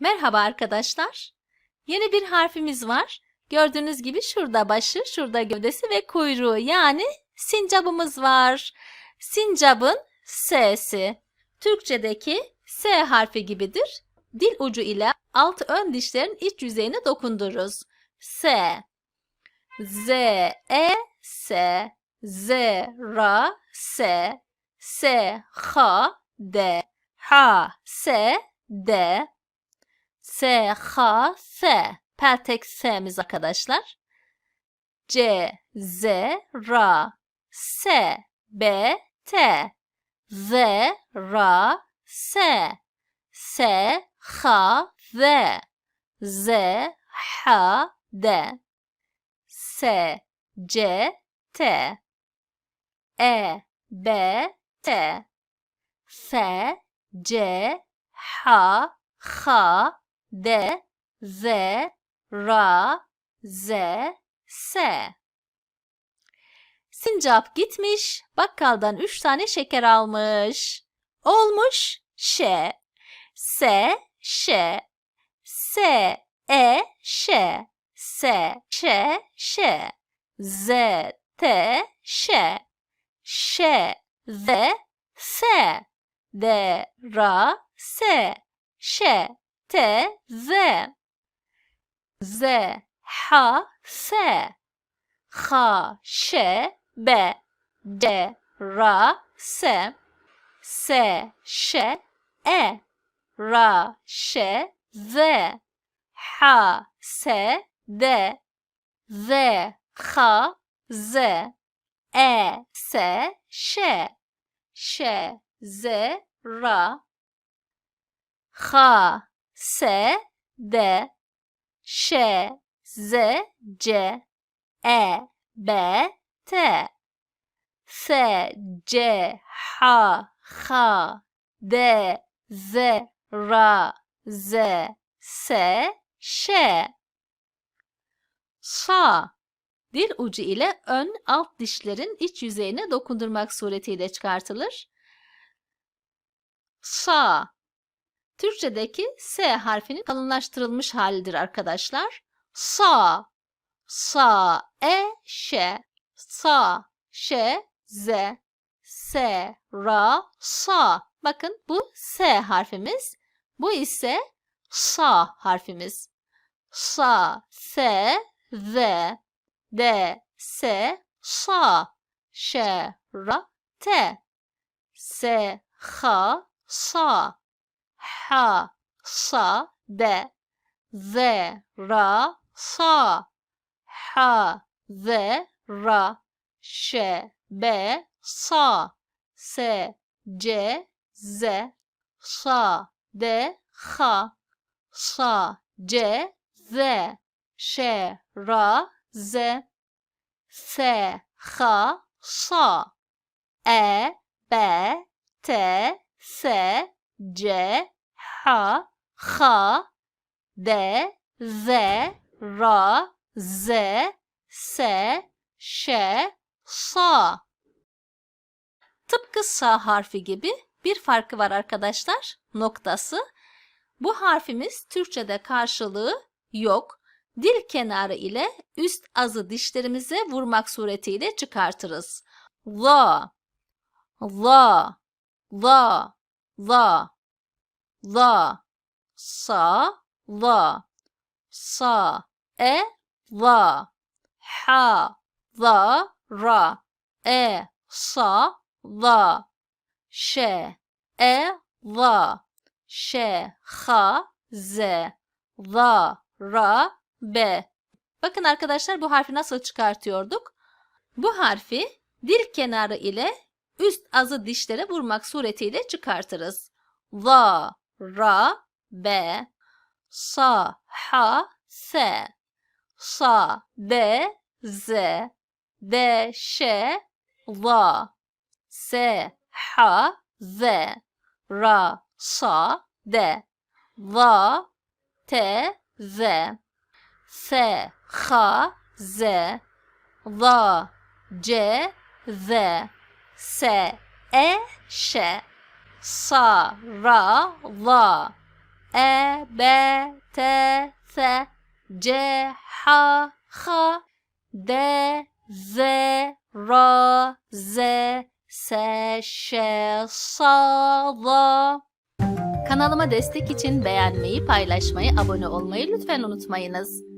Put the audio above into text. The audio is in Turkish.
Merhaba arkadaşlar. Yeni bir harfimiz var. Gördüğünüz gibi şurada başı, şurada gövdesi ve kuyruğu yani sincabımız var. Sincabın S'si. Türkçedeki S harfi gibidir. Dil ucu ile alt ön dişlerin iç yüzeyine dokundururuz. S. Z, E, S. Z, Ra, S. S, H, D. H, S, D. S, H, S. Peltek S'miz arkadaşlar. C, Z, Ra, S, B, T. Z, Ra, S. S, H, Z. Z, H, D. S, C, T. E, B, T. F, C, H, H, D, Z, Ra, Z, S. Sincap gitmiş, bakkaldan üç tane şeker almış. Olmuş Ş, S, Ş, S, E, Ş, S, Ş, Ş, Z, T, Ş, Ş, Z, S, D, Ra, S, Ş, T, Z, Z, H, S, H, Ş, B, D, Ra, S, S, Ş, E, Ra, Ş, Z, H, S, D, Z, H, Z, E, S, Ş, Ş, Z, Ra, H, S, D, Ş, Z, C, E, B, T, S, C, H, H, D, Z, Ra, Z, S, Ş. Sa. Dil ucu ile ön alt dişlerin iç yüzeyine dokundurmak suretiyle çıkartılır. Sa. Türkçedeki S harfinin kalınlaştırılmış halidir arkadaşlar. Sa, sa, e, ş, sa, ş, z, s, ra, sa. Bakın bu S harfimiz. Bu ise sa harfimiz. Sa, s, z, d, s, sa, ş, ra, t. S, h, sa. H, sa, D, Z, Ra, sa. H, Z, Ra, Ş, B, sa. S, C, Z, sa, D, H, sa, C, Z, Ş, Ra, Z, S, H, sa. E, B, T, S, C, H, H, D, Z, Ra, Z, S, Ş, Sa. Tıpkı Sa harfi gibi bir farkı var arkadaşlar. Noktası. Bu harfimiz Türkçe'de karşılığı yok. Dil kenarı ile üst azı dişlerimize vurmak suretiyle çıkartırız. La, la, la, la, la, sa, la, sa, e, la, ha, la, ra, e, sa, la, ş, e, la, ş, ha, z, la, ra, b. Bakın arkadaşlar bu harfi nasıl çıkartıyorduk? Bu harfi dil kenarı ile üst azı dişlere vurmak suretiyle çıkartırız. La, ra, be, sa, ha, se, sa, de, z, de, ş, la, se, ha, z, ra, sa, de, la, te, z, se, ha, z, la, c, z, se, e, ş, sa, ra, la, E, B, T, S, C, H, H, D, Z, R, Z, S, Ş, S, Z. Kanalıma destek için beğenmeyi, paylaşmayı, abone olmayı lütfen unutmayınız.